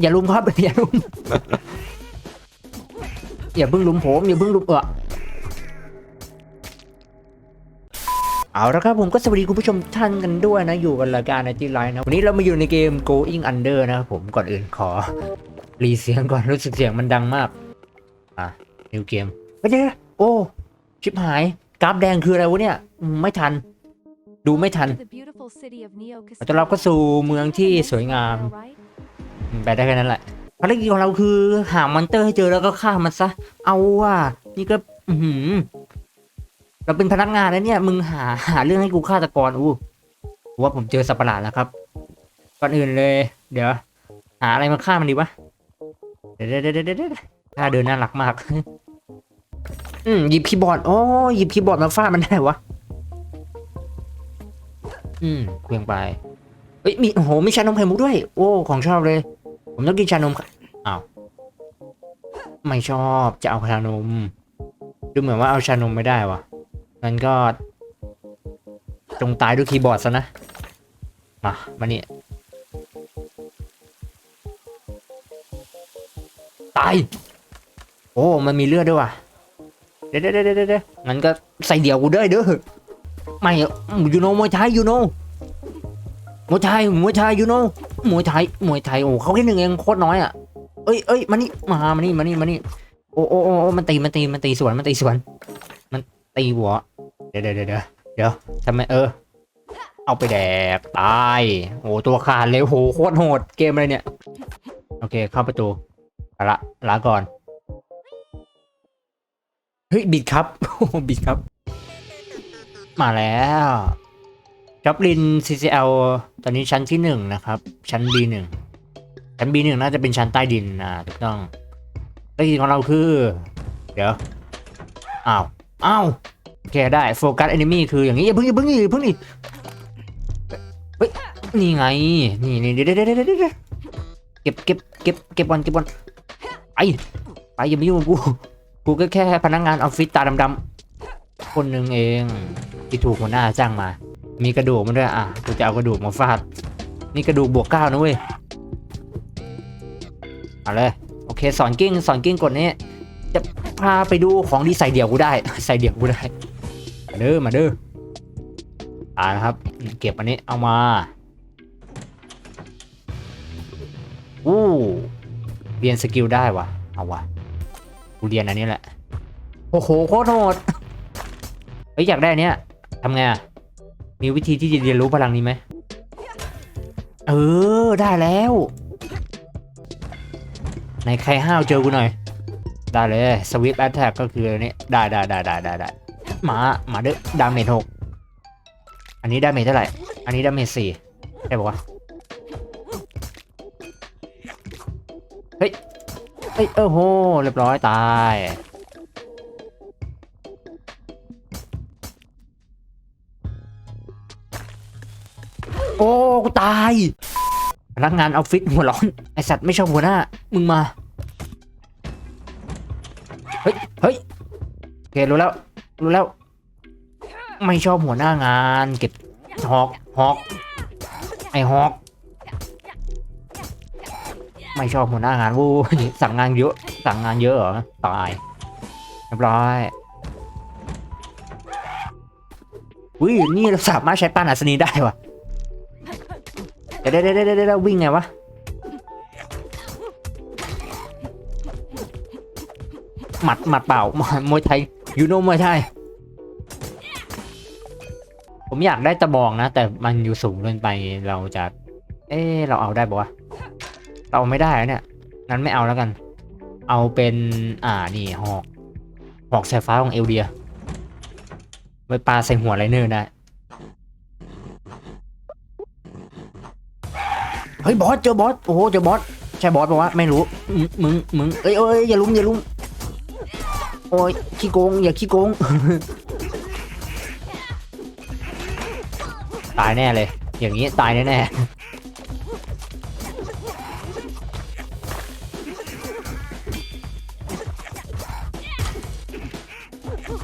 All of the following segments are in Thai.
อย่าลุมครับอย่าลุมอย่าเพิ่งลุมผมอย่าเพิ่งลุมเออเอาละครับผมก็สวัสดีคุณผู้ชมท่านกันด้วยนะ อยู่กันรายการในที่ไลน์นะ วันนี้เรามาอยู่ในเกม Going Under นะครับผมก่อนอื่นขอ รีเสียงก่อน รู้สึกเสียงมันดังมาก อะ นิวเกมไม่ใช่โอ้ ชิบหาย กราฟแดงคืออะไรวะเนี่ยอืมไม่ทัน ดูไม่ทัน The beautiful city of Neo ขอต้อนรับเข้าสู่เมืองที่สวยงาม right? อืม ไปได้แค่นั้นแหละภารกิจของเราคือหามอนเตอร์ให้เจอแล้วก็ฆ่ามันซะ เอาว่ะนี่ก็อืเราเป็นพนักงานแล้วเนี่ย มึงหาหาเรื่องให้กูฆาตกรอู้ว่าผมเจอสัประหลาดแล้วครับก่อนอื่นเลย เดี๋ยว หาอะไรมาฆ่ามันดีวะเดี๋ยวเดี๋ยวเดี๋ยวเดี๋ยวเดี๋ยวท่าเดินน่ารักมาก อืมหยิบคีย์บอร์ดอ๋อหยิบคีย์บอร์ดมาฟาดมันได้วะอืมเคลียงไปเอ้ยมีโอ้โหมีชานมไข่มุกด้วย โอ้ ของชอบเลย ผมต้องกินชานมค่ะอ้าวไม่ชอบจะเอาชานม ดูเหมือนว่าเอาชานมไม่ได้วะงั้นก็ จงตายด้วยคีย์บอร์ดซะนะ มา มานี่ตาย โอ้ มันมีเลือดด้วยว่ะ เดี๋ยวเดี๋ยวเดี๋ยวเดี๋ยวงั้นก็ใส่เดี่ยวกูด้วยเด้อ ไม่ยูโนมวยไทยยูโนมวยไทยมวยไทยยูโน มวยไทยมวยไทยโอ้เขาแค่หนึ่งเองโคตรน้อยอะเอ้ยเอ้ยมานี่มามานี่มานี่มานี่โอ้โอ้โอ้โอ้มันตีมันตีมันตีสวนมันตีสวน มันตีหัวเดี๋ยวเดี๋ยวเดี๋ยวเดี๋ยวทำไมเออ เอาไปแดกตายโอ้ตัวขาดเลยโหโคตรโหดเกมอะไรเนี่ย โอเคเข้าประตูละลาก่อนเฮ้ยบิดครับโอ้บิดครับ มาแล้ว จ็อบลิน CCL ตอนนี้ชั้นที่หนึ่งนะครับ ชั้น B1 ชั้น B1 น่าจะเป็นชั้นใต้ดินอ่าถูกต้องหน้าที่ของเราคือ เดี๋ยว อ้าว อ้าวโอเคได้โฟกัสแอนิมีคืออย่างนี้อย่าเพิ่งอย่าเพิ่งอย่าเพิ่งนี่เฮ้ยนี่ไง นี่นี่เดี๋ยวเดี๋ยวเดี๋ยวเดี๋ยวเดเก็บเก็บเก็บเก็บบอลเก็บบอลไปไปอย่ามายุ่งกูกูก็แค่พนักงานออฟฟิศตาดำๆคนหนึ่งเองที่ถูกหัวหน้าจ้างมา มีกระดูกมันด้วยอะกูจะเอากระดูกมาฟาดนี่กระดูกบวกเก้านะเว้ยเอาเลยโอเคสอนกิ้งสอนกิ้งกดนี้ จะพาไปดูของดีใส่เดี่ยวกูได้ ใส่เดี่ยวกูได้มาเด้อมาเด้ออ่านะครับ เก็บอันนี้เอามาอู้เรียนสกิลได้วะเอาวะกูเรียนอันนี้แหละโอ้โหโคตรโหดเฮ้ยอยากได้เนี้ยทำไงอะ มีวิธีที่จะเรียนรู้พลังนี้ไหม เออ ได้แล้วในใครห้าวเจอกูหน่อย ได้เลยสวิตแอตแทกก็คืออันนี้ได้ได้ได้ได้ได้ได้มามาเด้อดาเมจหกอันนี้ดาเมจเท่าไหร่ อันนี้ดาเมจสี่ใช่ปะวะเฮ้ยเฮ้ยเออโหเรียบร้อยตาย โอ้กูตายพนักงานออฟฟิศหัวร้อนไอสัตว์ไม่ชอบหัวหน้า มึงมา เฮ้ยเฮ้ยโอเครู้แล้ว รู้แล้ว ไม่ชอบหัวหน้างานเก็บฮอกฮอกไอฮอกไม่ชอบหัวหน้างานวู้สั่งงานเยอะ สั่งงานเยอะเหรอตายเรียบร้อยอุ้ยนี่เราสามารถใช้ป้านอัศนีได้วะ เดี๋ยวเดี๋ยวเดี๋ยวเดี๋ยววิ่งไงวะ หมัดหมัดเปล่ามวยไทยยูโนมวยไทย ผมอยากได้ตะบองนะ แต่มันอยู่สูงเกินไปเราจะ เออเราเอาได้ปะวะ เราไม่ได้เนี่ย งั้นไม่เอาแล้วกัน เอาเป็น อ่า นี่หอก หอกสายฟ้าของเอลเดียไว้ปาใส่หัวไรเนอร์ได้ เฮ้ยบอสเจอบอสโอ้โหเจอบอสใช่บอสปะวะไม่รู้มึงมึงมึงเอ้ยเอ้ยอย่าลุ้มอย่าลุ้มโอ้ยขี้โกงอย่าขี้โกงตายแน่เลย อย่างนี้ตายแน่แน่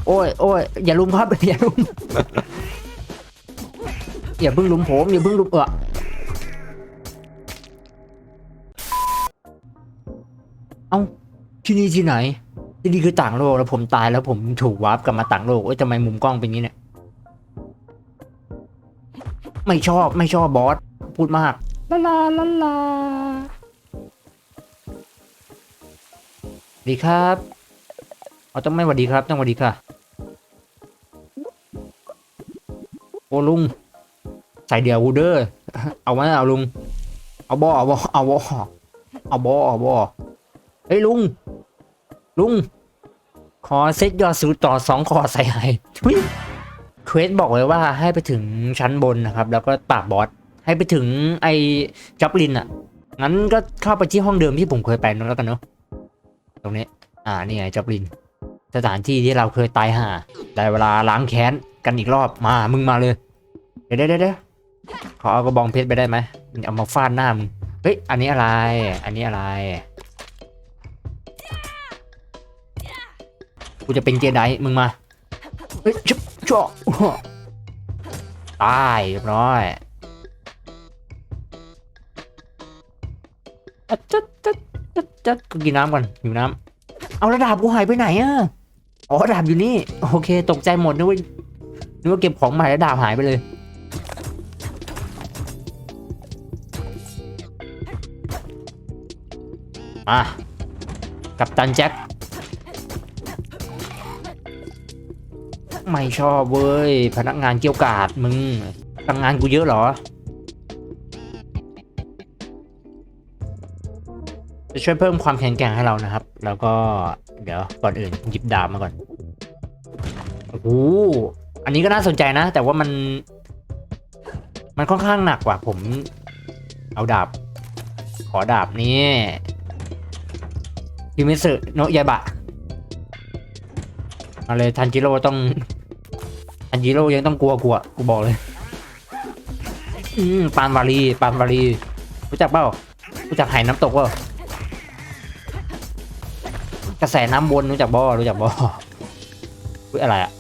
โอ้ยโอ้ยอย่าลุมครับอย่าลุมอย่าเพิ่งลุมผมอย่าเพิ่งลุมเออ ที่นี่ที่ไหน ที่นี่คือต่างโลกแล้วผมตายแล้วผมถูกวาร์ปกลับมาต่างโลกเอ้ยทำไมมุมกล้องเป็นงี้เนี่ย ไม่ชอบไม่ชอบบอสพูดมากลาลาลาลาสวัสดีครับเอาต้องไม่สวัสดีครับต้องสวัสดีค่ะ โอ้ลุงใส่เดียวูเด้อเอามเอาลุง เอาบอเอาบอเอาบอเอาบอเอาบอเฮ้ยลุง ลุง ขอเซตยอดสูตรต่อสองคอใส่ให้ทุยเควสบอกไว้ว่าให้ไปถึงชั้นบนนะครับ แล้วก็ปราบบอส ให้ไปถึงไอ้จ็อบลินอะ งั้นก็เข้าไปที่ห้องเดิมที่ผมเคยไปนั่นแล้วกันเนาะ ตรงนี้ อ่า นี่ไงจ็อบลิน สถานที่ที่เราเคยตายห่า ได้เวลาล้างแค้นกันอีกรอบ มา มึงมาเลย เดี๋ยวเดี๋ยวเดี๋ยวขอเอากระบองเพชรไปได้ไหม เอามาฟาดหน้ามึง เฮ้ย อันนี้อะไร อันนี้อะไร กูจะเป็นเจไดมึงมาเฮ้ยชุบจ่อตายเรียบร้อยอะจัดจัดจัดจัดกูกินน้ำก่อนหิวน้ำเอาระดาบกูหายไปไหนอะอ๋อระดาบอยู่นี่โอเค ตกใจหมดนึกว่านึกว่าเก็บของใหม่แล้วดาบหายไปเลยอะกับตันแจ็ค ไม่ชอบเว้ย พนักงานเกี่ยวกาดมึงทำงานกูเยอะเหรอ จะช่วยเพิ่มความแข็งแกร่งให้เรานะครับ แล้วก็เดี๋ยวก่อนอื่นหยิบดาบมาก่อนโอ้โหอันนี้ก็น่าสนใจนะ แต่ว่ามัน มันค่อนข้างหนักกว่าผม เอาดาบ ขอดาบนี่ยูมิสึโนะยาบะ มาเลยทันจิโร่ต้อง ทันจิโร่ยังต้องกลัวกลัวกูบอกเลย อืมปานวารีปานวารีรู้จักเปล่ารู้จักไหน้ำตกเปล่ากระแสน้ำวนรู้จักบ่รู้จักบ่อุ๊ยอะไรอะ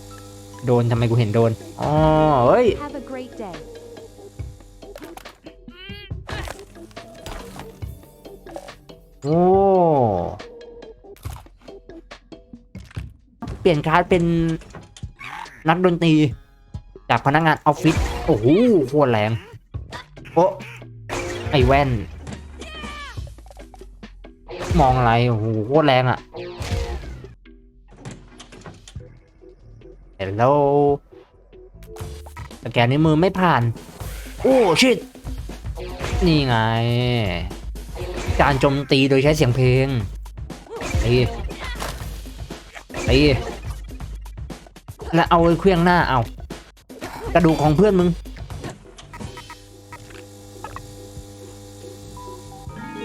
โดนทำไมกูเห็นโดนอ๋อเฮ้ย Have a great day. โอ้เปลี่ยนคลาสเป็น นักดนตรี จากพนักงานออฟฟิศโอ้โหโคตรแรงโอ้ไอแว่น มองอะไรโอ้โหโคตรแรงอะ่ะเห็นแล้วสแกนนิ้วมือไม่ผ่าน โอ้ชิดนี่ไง การโจมตีโดยใช้เสียงเพลงตีตี แล้วเอาเครื่องหน้าเอา กระดูกของเพื่อนมึง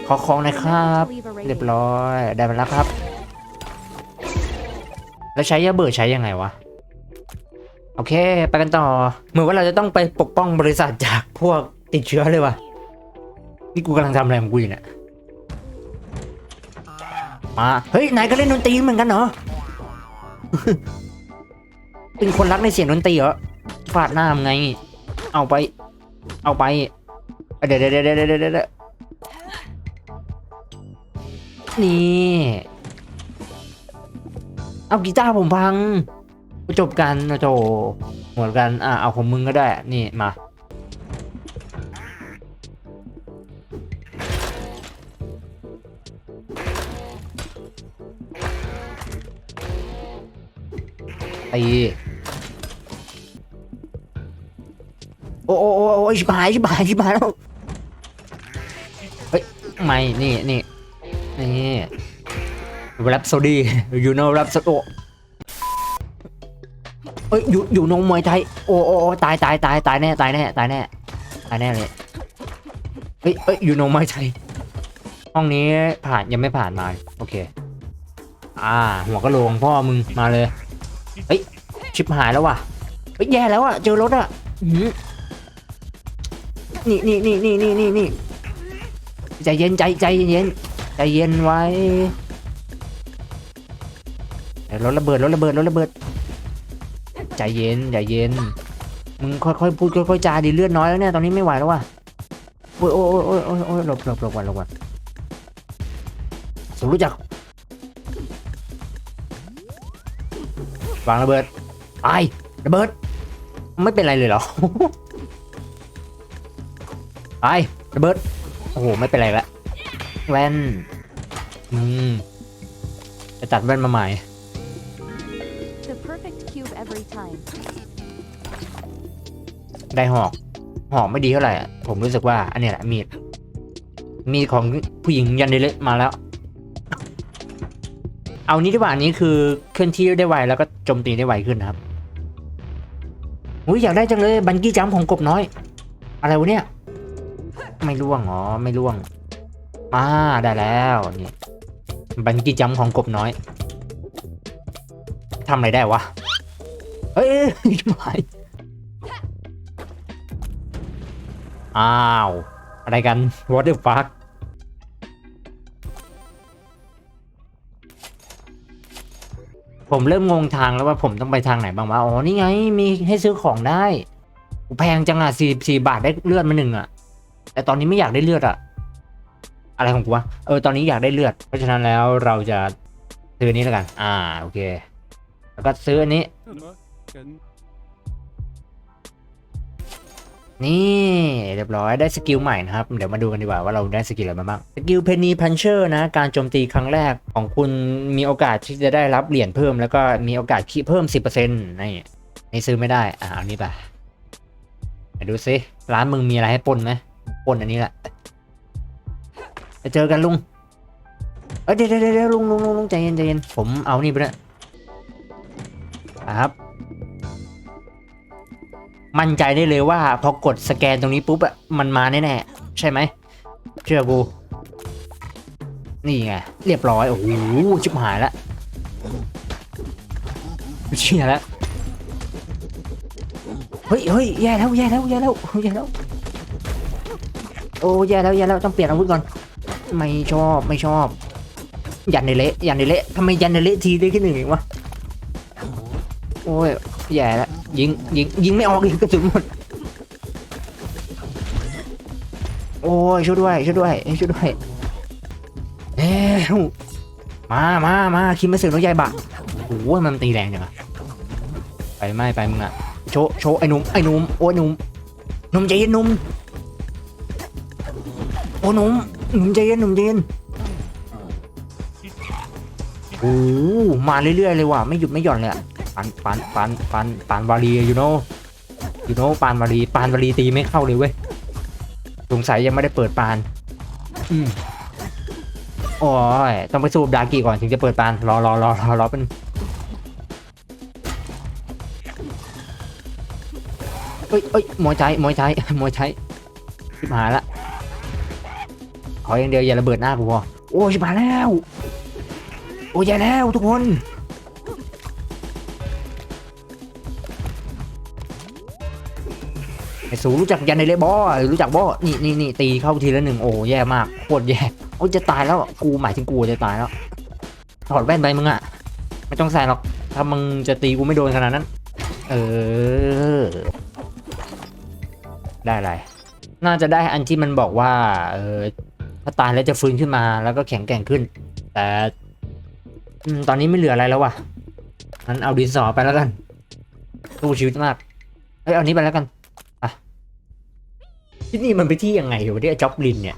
ขอของนะครับ เรียบร้อย ได้มาแล้วครับ แล้วใช้ยาเบิดใช้ยังไงวะ โอเค ไปกันต่อ เหมือนว่าเราจะต้องไปปกป้องบริษัทจากพวกติดเชื้อเลยวะนี่กูกำลังทำอะไรของกูอยู่เนี่ยมา เฮ้ย นายก็เล่นดนตรีเหมือนกันเหรอ เป็นคนรักในเสียงดนตรีเหรอฟาดหน้ามึงไง เอาไป เอาไปเดี๋ยวเดี๋ยวเดี๋ยวเดี๋ยวเดี๋ยวเดี๋ยวนี่เอากีตาร์ผมพังจบกันนะโจหมดกัน อะ เอาของมึงก็ได้ นี่ มาตีโอ้โอ้โอ้โอ้ชิบหายชิบหายชิบหายแล้วเฮ้ยไม่นี่นี่นี่แรปโซดียูโน่แรปโซโอเอ้ยอยู่อยู่นงมวยไทยโอ้โอ้ตายตายตายตายแน่ตายแน่ตายแน่ตายแน่เลยเฮ้ยเอ้ยอยู่นงมวยไทยห้องนี้ผ่านยังไม่ผ่านมาโอเค อ่า หัวกะโหลงพ่อมึงมาเลยเฮ้ยชิบหายแล้วว่ะเฮ้ยแย่แล้วอะเจอรถอะอื นี่นี่นี่นี่นี่นี่ใจเย็นใจใจเย็นใจเย็นไว้รถระเบิดรถระเบิดรถระเบิดใจเย็นใจเย็นมึงค่อยๆพูดค่อยๆจาดีเลือดน้อยแล้วเนี่ยตอนนี้ไม่ไหวแล้วว่ะโอ้ยโอ้ยโอ้ยโอ้ยโอ้หลบหลบหลบวันหลบวันสูรู้จักวางระเบิดไอระเบิด ไม่เป็นไรเลยเหรอ ตายระเบิด โอ้โห ไม่เป็นไรละแว่น อืม จะตัดแว่นมาใหม่ The perfect cube every time. ได้หอก หอกไม่ดีเท่าไหร่อะผมรู้สึกว่า อันเนี้ยแหละมีด มีดของผู้หญิงยันเดเละมาแล้ว เอานี้ดีกว่าอันนี้คือเคลื่อนที่ได้ไวแล้วก็โจมตีได้ไวขึ้นนะครับอุ้ยอยากได้จังเลยบันกี้จัมป์ของกบน้อย อะไรวะเนี่ย ไม่ล่วงอ๋อไม่ล่วงอ่าได้แล้วนี่บันกี้จัมของกบน้อยทำอะไรได้วะเฮ้ยไม่อ้าว อะไรกัน what the fuck ผมเริ่มงงทางแล้วว่าผมต้องไปทางไหนบ้างวะ อ๋อ นี่ไง มีให้ซื้อของได้ แพงจังอะสี่สี่บาทได้เลือดมาหนึ่งอะ แต่ตอนนี้ไม่อยากได้เลือดอะอะไรของกูวะเออตอนนี้อยากได้เลือด เพราะฉะนั้นแล้วเราจะซื้อนี้แล้วกัน อ่าโอเค แล้วก็ซื้ออันนี้ นี่เรียบร้อยได้สกิลใหม่นะครับ เดี๋ยวมาดูกันดีกว่าว่าเราได้สกิลอะไรมาบ้างสกิลเพนนีพันเชอร์นะ การโจมตีครั้งแรกของคุณมีโอกาสที่จะได้รับเหรียญเพิ่ม แล้วก็มีโอกาสคีเพิ่ม 10%นี่นี่ซื้อไม่ได้อ่าเอานี้ไปดูซิร้านมึงมีอะไรให้ปนไหม ปนอันนี้แหละไปเจอกันลุงเอ้ยเดี๋ยวเดี๋ยวเดี๋ยวลุงลุงลุงลุงใจเย็นใจเย็นผมเอานี่ไปด้วยอะครับ มั่นใจได้เลยว่าพอกดสแกนตรงนี้ปุ๊บอะมันมาแน่ๆใช่ไหมเชื่อกูนี่ไงเรียบร้อยโอ้โหชิบหายล้วเชี่ยแล้วเฮ้ยเฮ้ยแย่แล้วแย่แล้วแย่แล้วแย่แล้ว โอ้แย่แล้วแย่แล้วต้องเปลี่ยนอาวุธก่อน ไม่ชอบไม่ชอบ ยันในเละยันในเละทำไมยันในเละทีได้แค่หนึ่งเองวะโอ้ยแย่แล้วยิงยิงยิงไม่ออกอีกกระสุนหมดโอ้ยช่วยด้วยช่วยด้วยช่วยด้วยเอ้วมามามาคิดไม่สึกน้องใหญ่บะโอ้ยมันตีแรงจังอะไปไม่ไปมึงอะโชโชไอ้หนุ่มไอ้หนุ่มโอ้ยหนุ่มหนุ่มใจเย็นหนุ่ม อ้หนุ่มหนุ่มใจเย็นหนุ่มใจเย็นโอ้มาเรื่อยๆเลยว่ะไม่หยุดไม่หย่อนเลยอะปานปานปานปานปานวารีอยู่โน่ยูโน่ปานวารีปานวารีตีไม่เข้าเลยเว้ยสงสัยยังไม่ได้เปิดปานอืมโอ้ยต้องไปสูบดากีก่อนถึงจะเปิดปานรอรอรอรอรอเป็นเอ้ยเอ้ยมวยใจมวยใจมวยใจชิบหายละ ขออย่างเดียวอย่าระเบิดหน้ากูพอโอ้ชิบหาแล้ว โอ้ยแย่แล้วทุกคนไอ้สูรู้จักยันในเลบอหรือรู้จักบอนี่นี่นี่ตีเข้าทีละหนึ่งโอ้แย่มากโคตรแย่โอ้จะตายแล้วกูหมายถึงกูจะตายแล้วถอดแว่นไปมึงอะไม่ต้องใส่หรอกถ้ามึงจะตีกูไม่โดนขนาดนั้น เออ ได้อะไรน่าจะได้อันที่มันบอกว่า เออ ถ้าตายแล้วจะฟื้นขึ้นมาแล้วก็แข็งแกร่งขึ้น แต่อืมตอนนี้ไม่เหลืออะไรแล้วว่ะงั้นเอาดินสอไปแล้วกันสู้ชีวิตมากเอ้ยเอานี้ไปแล้วกันที่นี่มันไปที่ยังไงวะเนี่ยจ็อบลินเนี่ย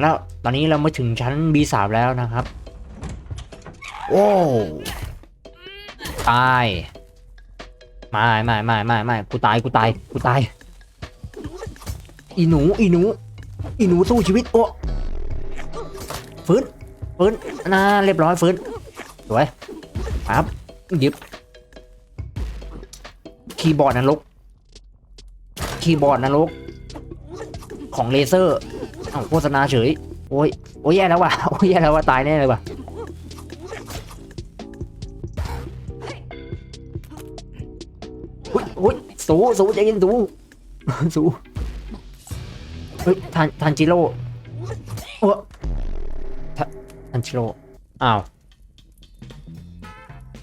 แล้วตอนนี้เรามาถึงชั้น B3 แล้วนะครับ โอ้ตายไม่ไม่ไม่ไม่ไม่กูตายกูตายกูตายอีหนูอีหนู อีหนูสู้ชีวิตโอ้ฟื้นฟื้นนะเรียบร้อยฟื้นสวยครับหยิบคีย์บอร์ดนรกคีย์บอร์ดนรกของเลเซอร์เอาโฆษณาเฉยโอ้ยโอ้ยแย่แล้วว่ะโอ้ยแย่แล้วว่ะตายแน่เลยว่ะอุ้ยอุ้ยสูสูใจเย็นสูสูเฮ้ยทันทันจิโร่โอ้ทันทันจิโร่อ้าว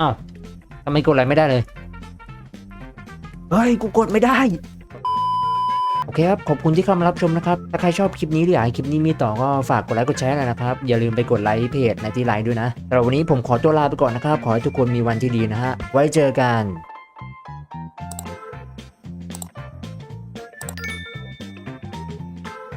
อ้าวทำไมกดอะไรไม่ได้เลย เฮ้ย กูกดไม่ได้ โอเคครับ ขอบคุณที่เข้ามารับชมนะครับ ถ้าใครชอบคลิปนี้หรืออยากให้คลิปนี้มีต่อก็ฝากกดไลค์กดแชร์หน่อยนะครับ อย่าลืมไปกดไลค์เพจในที่ไลน์ด้วยนะสำหรับวันนี้ผมขอตัวลาไปก่อนนะครับ ขอให้ทุกคนมีวันที่ดีนะฮะ ไว้เจอกัน